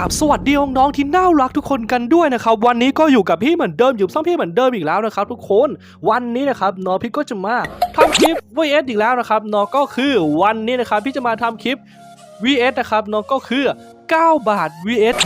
ราบสวัสดีน้องๆที่น่ารักทุกคนกันด้วยนะครับ วันนี้ก็อยู่กับพี่เหมือนเดิมอยู่ซ่อมพี่เหมือนเดิมอีกแล้วนะครับทุกคนวันนี้นะครับน้องพี่ก็จะมาทำคลิป vs อีกแล้วนะครับน้องก็คือวันนี้นะครับพี่จะมาทำคลิป vs นะครับน้องก็คือ 9 บาท vs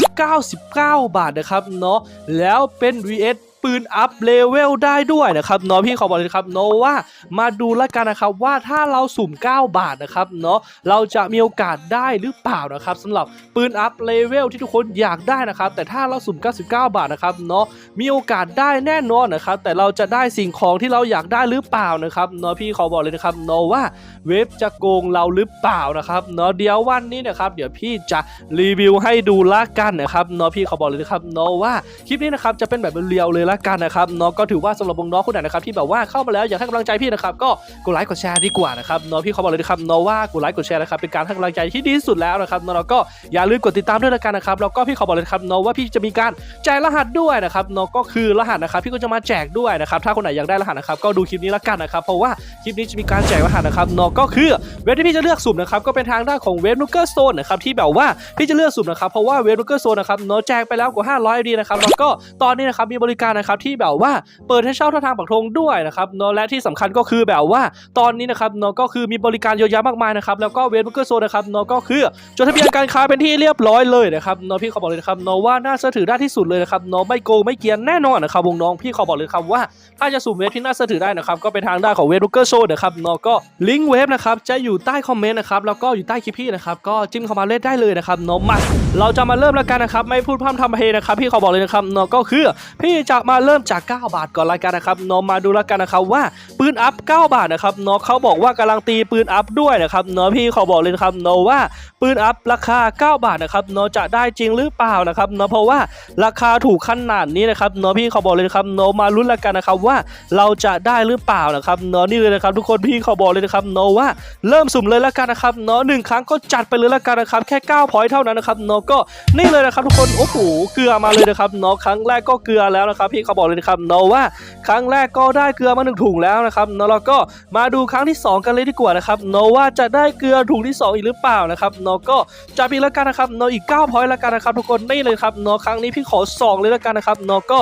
99 บาทนะครับเนาะแล้วเป็น vs ปืนอัพเลเวลได้ด้วยนะครับเนาะพี่ขอบอกเลยครับเนาะว่ามาดูแล้วกันนะครับว่าถ้าเราสุ่ม 9 บาทนะครับเนาะเราจะมีโอกาสได้หรือเปล่านะครับสำหรับปืนอัพเลเวลที่ทุกคนอยากได้นะครับแต่ถ้าเราสุ่ม 99 บาทนะครับเนาะมีโอกาสได้แน่นอนนะครับแต่เราจะได้สิ่งของที่เราอยากได้หรือเปล่านะครับเนาะพี่ขอบอกเลยนะครับเนาะว่าเว็บจะโกงเราหรือเปล่านะครับเนาะเดี๋ยววันนี้นะครับเดี๋ยวพี่จะรีวิวให้ดูละกันนะครับเนาะพี่ขอบอกเลยนะครับเนาะว่าคลิปนี้นะครับจะเป็นแบบเรียวเลยละกันนะครับเนาะก็ถือว่าสำหรับวงน้องคนไหนนะครับที่แบบว่าเข้ามาแล้วอยากให้กำลังใจพี่นะครับก็กดไลค์กดแชร์ดีกว่านะครับเนาะพี่เขอบอกเลยนะครับเนาะว่ากดไลค์กดแชร์นะครับเป็นการให้กำลังใจที่ดีที่สุดแล้วนะครับเนาะแล้วก็อย่าลืมกดติดตามด้วยละกันนะครับแล้วก็พี่เขอบอกเลยนะครับเนาะว่าพี่จะมีการแจกรหัสด้วยนะครับเนาะก็คือรหัสนะครับพี่ก็จะมาแจกด้วยนะครับถ้าคนไหนอยากได้รหัสนะครับก็ดูคลิปนี้ละกันนะครับเพราะว่าคลิปนี้จะมีการแจกรหัสนะครับเนาะก็คือเว็บที่พี่จะเลือกสุ่มนะครับก็เป็นทางด้านของเว็บนูเกอร์โซนนะครับที่แบบว่าพี่จะเลือกสุ่มนะครับเพราะว่าเว็บนูเกอร์โซนนะครับเนาะแจกไปแล้วกว่า500ดีนะครับแล้วก็ตอนนี้นะครับมีบริการนะครับที่แบบว่าเปิดให้เช่าท่าทางปักธงด้วยนะครับเนาะและที่สำคัญก็คือแบบว่าตอนนี้นะครับเนาะก็คือมีบริการเยอะแยะมากมายนะครับแล้วก็เว็บนูเกอร์โซนนะครับเนาะก็คือจดทะเบียนการค้าเป็นที่เรียบร้อยเลยนะครับเนาะพี่ขอบอกเลยนะครับเนาะว่าน่าเชื่อถือได้ที่สุดเลยนะครับเนาะไม่โกงไม่เกียนแน่นอนนะครับวงน้องพี่ขอบอกเลยครับว่าถ้าจะสุ่มเว็บที่น่าเชื่อถือได้นะครับก็เป็นทางด้านของเว็บลูเกอร์โชว์นะครับเนาะก็ลิงก์เว็บนะครับจะอยู่ใต้คอมเมนต์นะครับแล้วก็อยู่ใต้คลิปพี่นะครับก็จิ้มเข้ามาเล่นได้เลยนะครับเนาะมา เราจะมาเริ่มแล้วกันนะครับ ไม่พูดพร่ำทำเพลงนะครับพี่ขอบอกเลยนะครับเนาะก็คือ พี่จะมาเริ่มจาก 9 บาทก่อนละกันนะครับเนาะมาดูแล้วกันนะครับว่าปืนอัพ 9 บาทนะครับเนาะเขาบอกว่ากำลังตีปืนอัพด้วยนะครับเนาะพี่ขอบอกเลยนะครับเนาะว่าปืนอัพราคา 9 บาทนะครับเนาะจะได้จริงหรือเปล่านะครับเนาะเพราะว่าราคาถูกขนาดนี้นะครับเนาะพี่ขอบอกเลยนะครับเนาะมาลุ้นแล้วกันนะครับว่าเราจะได้หรือเปล่านะครับเนาะนี่เลยนะครับทุกคนพี่ขาบอกเลยนะครับเนาะว่าเริ่มสุ่มเลยละกันนะครับเนาะหนึ่งครั้งก็จัดไปเลยละกันนะครับแค่9พอยต์เท่านั้นนะครับเนาะก็นี่เลยนะครับทุกคนโอ้โหเกลือมาเลยนะครับเนาะครั้งแรกก็เกลือแล้วนะครับพี่เขาบอกเลยนะครับเนาะว่าครั้งแรกก็ได้เกลือมาหนึ่งถุงแล้วนะครับเนาะแล้วก็มาดูครั้งที่ 2 กันเลยดีกว่านะครับเนาะว่าจะได้เกลือถุงที่ 2 อีกหรือเปล่านะครับเนาะก็จับอีแล้วกันนะครับเนาะอีก9พอยต์ละกันนะครับทุกคนนี่เลยครับเนาะครั้งนี้พี่ขอสองเลยละกันนะครับเนาะก็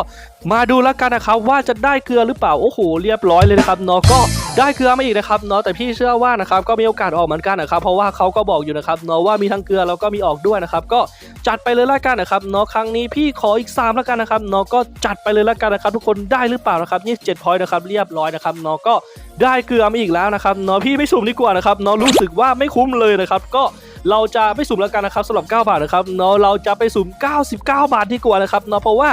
มาดูแล้วกันนะครับว่าจะได้เกลือหรือเปล่าโอ้โหเรียบร้อยเลยนะครับเนาะก็ได้เกลือมาอีกนะครับเนาะแต่พี่เชื่อว่านะครับก็มีโอกาสออกเหมือนกันนะครับเพราะว่าเขาก็บอกอยู่นะครับเนาะว่ามีทั้งเกลือแล้วก็มีออกด้วยนะครับก็จัดไปเลยละกันนะครับเนาะครั้งนี้พี่ขออีก3แล้วกันนะครับเนาะก็จัดไปเลยละกันนะครับทุกคนได้หรือเปล่านะครับนี่7พอยต์นะครับเรียบร้อยนะครับเนาะก็ได้เกลือมาอีกแล้วนะครับเนาะพี่ไม่สุ่มดีกว่านะครับเนาะรู้สึกว่าไม่คุ้มเลยนะครับก็เราจะไม่สุ่มแล้วกันนะครับสำหรับ 9 บาทนะครับเนาะเราจะไปสุ่ม 99 บาทดีกว่านะครับเนาะเพราะว่า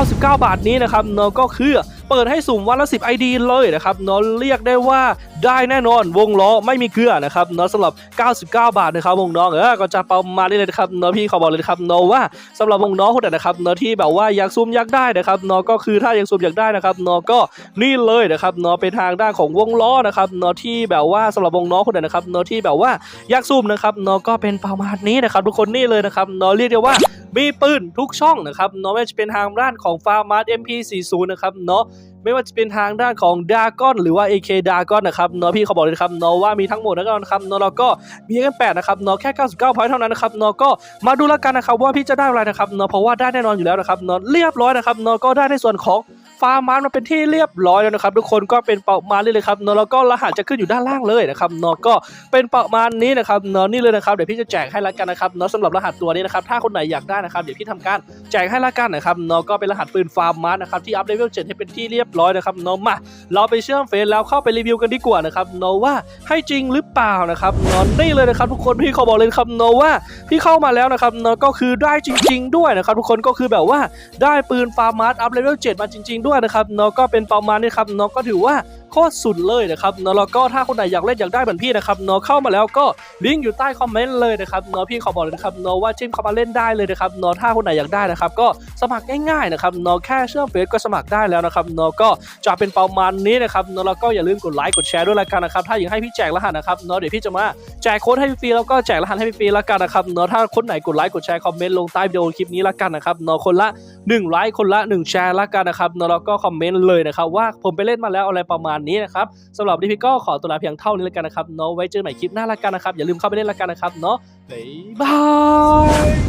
99 บาทนี้นะครับเนาะก็คือ เปิดให้สุ่มวันละ 10 ID เลยนะครับเนาะเรียกได้ว่าได้แน่นอนวงล้อไม่มีเกลือนะครับเนาะสำหรับ 99 บาทนะครับวงน้องเออก็จะประมาณนี้เลยนะครับเนาะพี่ขอบอกเลยครับเนาะว่าสำหรับวงน้องคนไหนนะครับเนาะที่แบบว่าอยากซุ่มอยากได้นะครับเนาะก็คือถ้าอยากซุ่มอยากได้นะครับเนาะก็นี่เลยนะครับเนาะเป็นทางด้านของวงล้อนะครับเนาะที่แบบว่าสำหรับวงน้องคนไหนนะครับเนาะที่แบบว่าอยากซุ่มนะครับเนาะก็เป็นประมาณนี้นะครับทุกคนนี่เลยนะครับเนาะเรียกได้ว่า มีปืนทุกช่องนะครับเนาะไม่ว่าจะเป็นทางด้านของฟาร์มาร์ MP40 นะครับเนาะไม่ว่าจะเป็นทางด้านของดากอนหรือว่า AK ดากอนนะครับเนาะพี่เขาบอกเลยครับเนาะว่ามีทั้งหมดนะครับเนาะแล้วก็มีกันแปดนะครับเนาะแค่ 99พอยต์เท่านั้นนะครับเนาะก็มาดูแล้วกันนะครับว่าพี่จะได้อะไรนะครับเนาะเพราะว่าได้แน่นอนอยู่แล้วนะครับเนาะเรียบร้อยนะครับเนาะก็ได้ในส่วนของ ฟาร์มานมาเป็นที่เรียบร้อยแล้วนะครับทุกคนก็เป็นเประมานี่เลยครับเนาะแล้วก็รหัสจะขึ้นอยู่ด้านล่างเลยนะครับเนาะก็เป็นเประมาณนี้นะครับเนาะนี่เลยนะครับเดี๋ยวพี่จะแจกให้ละกันนะครับเนาะสำหรับรหัสตัวนี้นะครับถ้าคนไหนอยากได้นะครับเดี๋ยวพี่ทำการแจกให้ละกันนะครับเนาะก็เป็นรหัสปืนฟาร์มมานนะครับที่อัพเลเวล7ให้เป็นที่เรียบร้อยนะครับเนาะมาเราไปเชื่อมเฟซแล้วเข้าไปรีวิวกันดีกว่านะครับเนาะว่าให้จริงหรือเปล่านะครับเนาะนี่เลยนะครับทุกคนพี่ขาบอกเลยครับเนาะว่าพี่เข้ามาแล้วนะครับเนาะก็คือได้จริง ๆ ด้วยนะครับทุกคนก็คือแบบว่าได้ปืนฟาร์มมานอัพเลเวล7มาจริง ๆด้วยนะครับเนาะก็เป็นประมาณนี้ครับเนาะก็ถือว่าโคตรสุดเลยนะครับเนาะแล้วก็ถ้าคนไหนอยากเล่นอยากได้เหมือนพี่นะครับเนาะเข้ามาแล้วก็ลิงก์อยู่ใต้คอมเมนต์เลยนะครับเนาะพี่ขอบอกเลยนะครับเนาะว่าจิ้มเข้ามาเล่นได้เลยนะครับเนาะถ้าคนไหนอยากได้นะครับก็สมัครง่ายๆนะครับเนาะแค่เชื่อมเฟซก็สมัครได้แล้วนะครับเนาะก็จะเป็นประมาณนี้นะครับเนาะแล้วก็อย่าลืมกดไลค์กดแชร์ด้วยละกันนะครับถ้าอยากให้พี่แจกรหัสนะครับเนาะเดี๋ยวพี่จะมาแจกโค้ดให้ฟรีแล้วก็แจกรหัสให้ฟรีละกันนะครับเนาะถ้าคนไหนกดไลค์กดแชร์คอมเมนต์ลงใต้วิดีโอคลิปนี้ละกันนะครับเนาะคนละ1ไลค์คนละ 1 แชร์ละกันนะครับเนาะแล้วก็คอมเมนต์เลยนะครับว่าผมไปเล่นมาแล้วอะไรประมาณนี้นะครับสำหรับดิพี่ก็ขอตัวลาเพียงเท่านี้แล้วกันนะครับเนาะไว้เจอกันใหม่คลิปหน้าละกันนะครับอย่าลืมเข้าไปเล่นละกันนะครับเนาะบ๊ายบาย